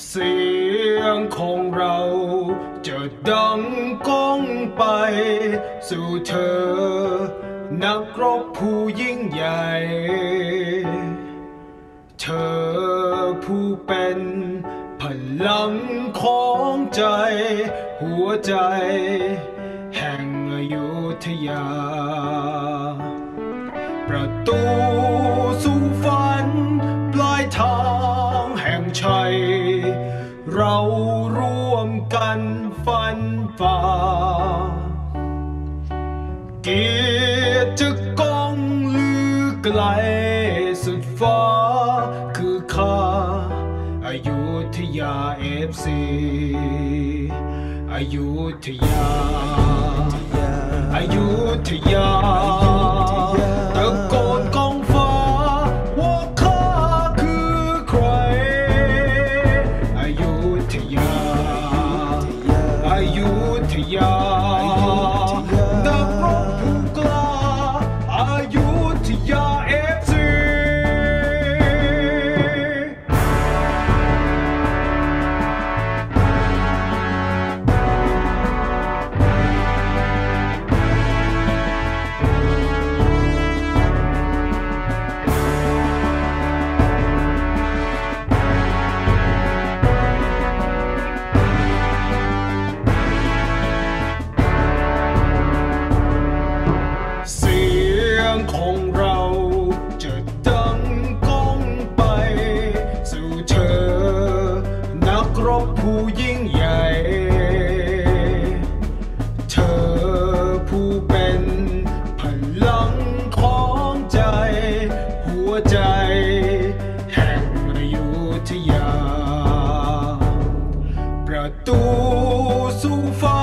เสียงของเราจะดังก้องไป สู่เธอ นักรบผู้ยิ่งใหญ่ เธอผู้เป็นพลังของใจ หัวใจ แห่งอยุธยา ประตู ว่าเกียรติก้องลือไกลสุดฟ้าคือข้าอายุทยาเอฟซีอายุทยาอายุทยา ยุทยานักร ยงของเราจะดังก้องไป สู่เธอ นักรบผู้ยิ่งใหญ่ เธอผู้เป็นพลังของใจ หัวใจ แห่งอยุธยา ประตูสู่ฝั